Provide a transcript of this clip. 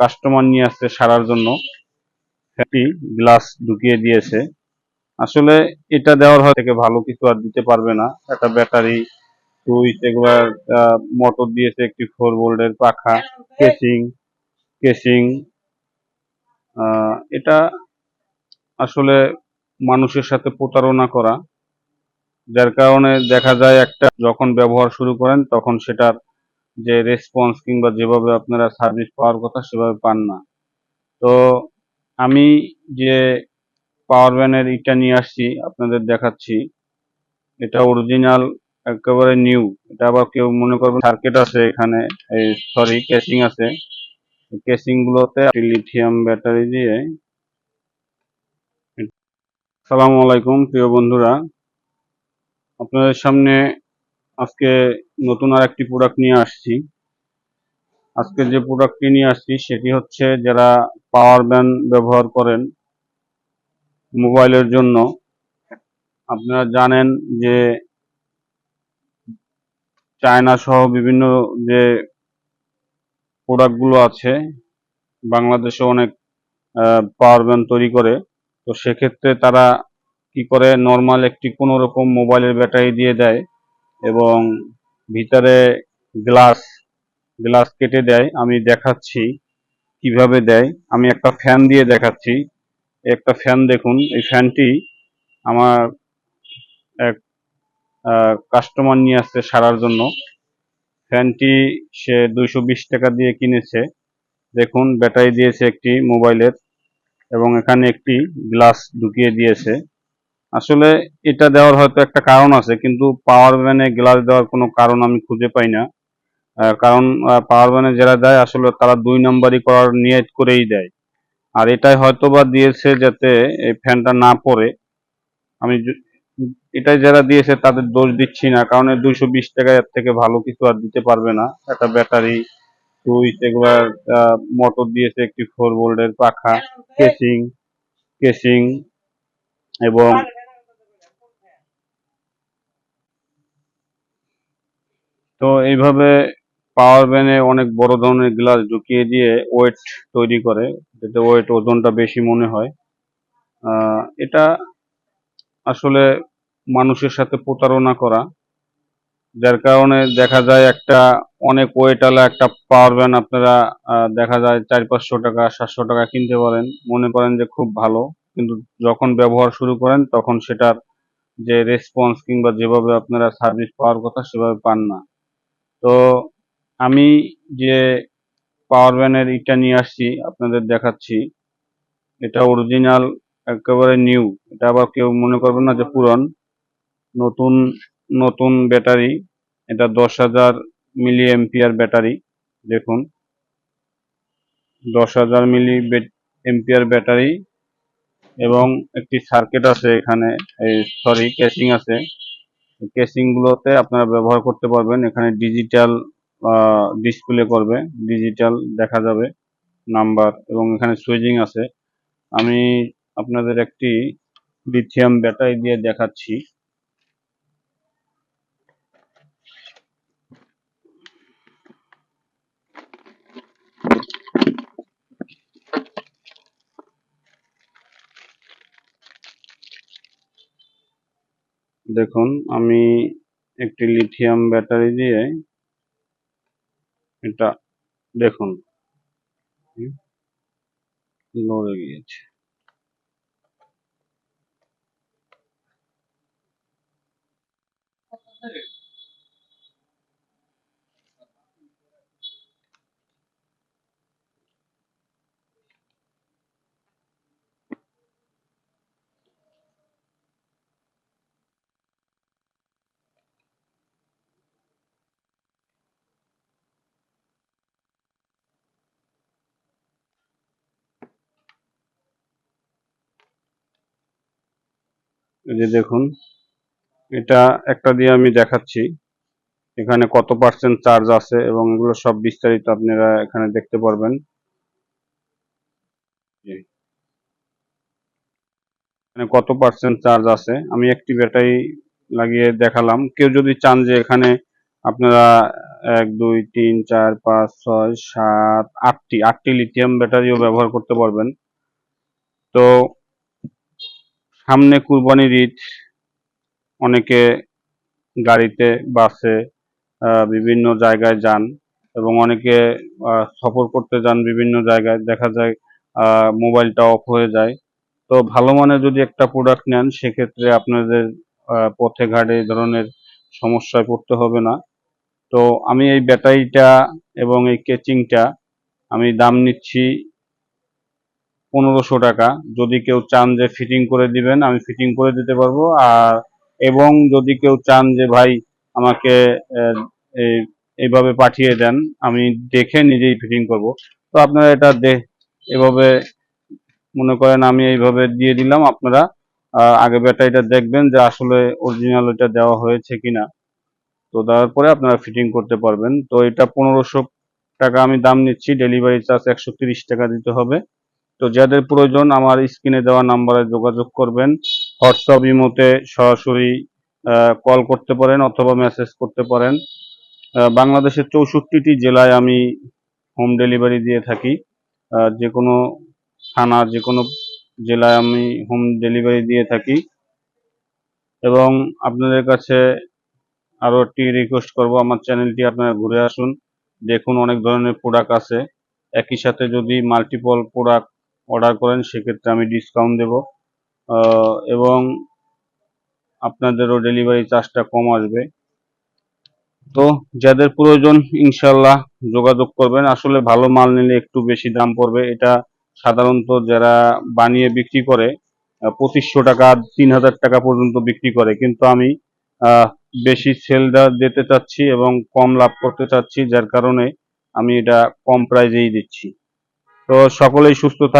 Customer নিয়ে আসছে সারার জন্য। একটি গ্লাস ঢুকিয়ে দিয়েছে। আসলে এটা দেওয়ার হয় থেকে ভালো কিছু আর দিতে পারবে না। একটা ব্যাটারি সুইচ এগুলা মোটর দিয়েছে একটি ফোর ভোল্টের পাখা কেসিং কেসিং এটা আসলে মানুষের সাথে প্রতারণা করা। যার কারণে দেখা যায় একটা যখন ব্যবহার শুরু করেন, তখন সেটার যে রেসপন্স কিংবা যেভাবে আপনারা সার্ভিস পাওয়ার কথা সেভাবে পান না। তো আমি যে পাওয়ার ব্যানের ইটা নিয়ে আসছি, আপনাদের দেখাচ্ছি। এটা অরিজিনাল একেবারে নিউ এটা আবার কেউ মনে করবেন সার্কিট আছে এখানে, এই সরি কেসিং আছে। কেসিং গুলোতে লিথিয়াম ব্যাটারি দিয়ে সালামু আলাইকুম, প্রিয় বন্ধুরা। আপনাদের সামনে আজকে নতুন আর একটি প্রোডাক্ট নিয়ে আসছি। আজকে যে প্রোডাক্টটি নিয়ে আসছি, সেটি হচ্ছে যারা পাওয়ার ব্যান ব্যবহার করেন মোবাইলের জন্য, আপনারা জানেন যে চায়না সহ বিভিন্ন যে প্রোডাক্টগুলো আছে, বাংলাদেশে অনেক পাওয়ার ব্যান তৈরি করে, তো সেক্ষেত্রে তারা কি করে? নর্মাল একটি কোনো রকম মোবাইলের ব্যাটারি দিয়ে দেয়। এবং ভিতরে গ্লাস গ্লাস কেটে দেয়। আমি দেখাচ্ছি কীভাবে দেয়। আমি একটা ফ্যান দিয়ে দেখাচ্ছি। একটা ফ্যান দেখুন, এই ফ্যানটি আমার এক কাস্টমার নিয়ে আসছে সারার জন্য। ফ্যানটি সে দুইশো বিশ টাকা দিয়ে কিনেছে। দেখুন, ব্যাটারি দিয়েছে একটি মোবাইলের এবং এখানে একটি গ্লাস ঢুকিয়ে দিয়েছে। আসলে এটা দেওয়ার হয়তো একটা কারণ আছে, কিন্তু পাওয়ার ব্যানে গ্লাস দেওয়ার কোনো কারণ আমি খুঁজে পাই না। কারণ পাওয়ার ব্যানে যারা দেয়, আসলে তারা দুই নম্বরই করার নিয়ত করেই দেয়। আর এটাই হয়তো বা দিয়েছে যাতে এই ফ্যানটা না পড়ে। আমি এটাই যারা দিয়েছে তাদের দোষ দিচ্ছি না, কারণ দুইশো বিশ টাকা এর থেকে ভালো কিছু আর দিতে পারবে না। একটা ব্যাটারি সুইচ এগুলা মোটর দিয়েছে একটি ফোর ভোল্টের পাখা কেসিং কেসিং এবং তো এইভাবে পাওয়ার ব্যানে অনেক বড় ধরনের গ্লাস ঢুকিয়ে দিয়ে ওয়েট তৈরি করে, যাতে ওয়েট ওজনটা বেশি মনে হয়। এটা আসলে মানুষের সাথে প্রতারণা করা, যার কারণে দেখা যায় একটা অনেক ওয়েটালা একটা পাওয়ার ব্যান আপনারা দেখা যায় চার পাঁচশো টাকা, সাতশো টাকা কিনতে পারেন। মনে করেন যে খুব ভালো, কিন্তু যখন ব্যবহার শুরু করেন তখন সেটার যে রেসপন্স কিংবা যেভাবে আপনারা সার্ভিস পাওয়ার কথা সেভাবে পান না। তো আমি যে পাওয়ার ব্যানের ইটা নিয়ে আসছি, আপনাদের দেখাচ্ছি। এটা অরিজিনাল একেবারে নিউ এটা আবার কেউ মনে করবেন না যে পুরন। নতুন নতুন ব্যাটারি। এটা দশ হাজার মিলি এমপিয়ার ব্যাটারি, দেখুন। দশ হাজার মিলি এমপিয়ার ব্যাটারি এবং একটি সার্কিট আছে এখানে সরি কেসিং আছে। কেসিং গুলোতে আপনারা ব্যবহার করতে পারবেন। এখানে ডিজিটাল ডিসপ্লে করবে। ডিজিটাল দেখা যাবে নাম্বার এবং এখানে সুইজিং আছে। আমি আপনাদের একটি লিথিয়াম ব্যাটারি দিয়ে দেখাচ্ছি। দেখুন আমি একটি লিথিয়াম ব্যাটারি দিয়ে এটা দেখুন। লড়ে গিয়েছে। যে দেখুন, এটা একটা দিয়ে আমি দেখাচ্ছি। এখানে কত পার্সেন্ট চার্জ আছে এবং এগুলো সব বিস্তারিত আপনারা এখানে দেখতে পারবেন। এখানে কত পার্সেন্ট চার্জ আছে? আমি একটি ব্যাটারি লাগিয়ে দেখালাম। কেউ যদি চান যে এখানে আপনারা এক, দুই, তিন, চার, পাঁচ, ছয়, সাত, আটটি আটটি লিথিয়াম ব্যাটারিও ব্যবহার করতে পারবেন। তো সামনে কুরবানির ঈদ। অনেকে গাড়িতে, বাসে বিভিন্ন জায়গায় যান এবং অনেকে সফর করতে যান বিভিন্ন জায়গায়। দেখা যায় মোবাইলটা অফ হয়ে যায়। তো ভালো মানের যদি একটা প্রোডাক্ট নেন, সেক্ষেত্রে আপনাদের পথে ঘাটে এই ধরনের সমস্যায় পড়তে হবে না। তো আমি এই ব্যাটারিটা এবং এই কেচিংটা আমি দাম নিচ্ছি পনেরোশো টাকা। যদি কেউ চান যে ফিটিং করে দিবেন, আমি ফিটিং করে দিতে পারব। আর এবং যদি কেউ চান যে ভাই আমাকে এইভাবে পাঠিয়ে দেন, আমি দেখে নিজেই ফিটিং করব। তো আপনারা এটা দে, এভাবে মনে করেন আমি এইভাবে দিয়ে দিলাম। আপনারা আগে ব্যাটারিটা দেখবেন যে আসলে অরিজিনাল ওইটা দেওয়া হয়েছে কিনা। তো দেওয়ার পরে আপনারা ফিটিং করতে পারবেন। তো এটা পনেরোশো টাকা আমি দাম নিচ্ছি। ডেলিভারি চার্জ একশো টাকা দিতে হবে। তো যাদের প্রয়োজন আমার স্ক্রিনে দেওয়া নাম্বারে যোগাযোগ করবেন। হোয়াটসঅ্যাপ ইমোতে সরাসরি কল করতে পারেন অথবা মেসেজ করতে পারেন। বাংলাদেশের চৌষট্টিটি জেলায় আমি হোম ডেলিভারি দিয়ে থাকি। যে কোনো থানা, যে কোনো জেলায় আমি হোম ডেলিভারি দিয়ে থাকি। এবং আপনাদের কাছে আরও একটি রিকোয়েস্ট করব, আমার চ্যানেলটি আপনারা ঘুরে আসুন। দেখুন অনেক ধরনের প্রোডাক্ট আছে। একই সাথে যদি মাল্টিপল প্রোডাক্ট অর্ডার করেন, সেক্ষেত্রে আমি ডিসকাউন্ট দেব। এবং আপনাদেরও ডেলিভারি চার্জটা কম আসবে। তো যাদের প্রয়োজন ইনশাল্লাহ যোগাযোগ করবেন। আসলে ভালো মাল নিলে একটু বেশি দাম পড়বে। এটা সাধারণত যারা বানিয়ে বিক্রি করে পঁচিশশো টাকা, তিন হাজার টাকা পর্যন্ত বিক্রি করে। কিন্তু আমি বেশি সেল দিতে চাচ্ছি এবং কম লাভ করতে চাচ্ছি, যার কারণে আমি এটা কম প্রাইজেই দিচ্ছি। তো সকলেই সুস্থ থাক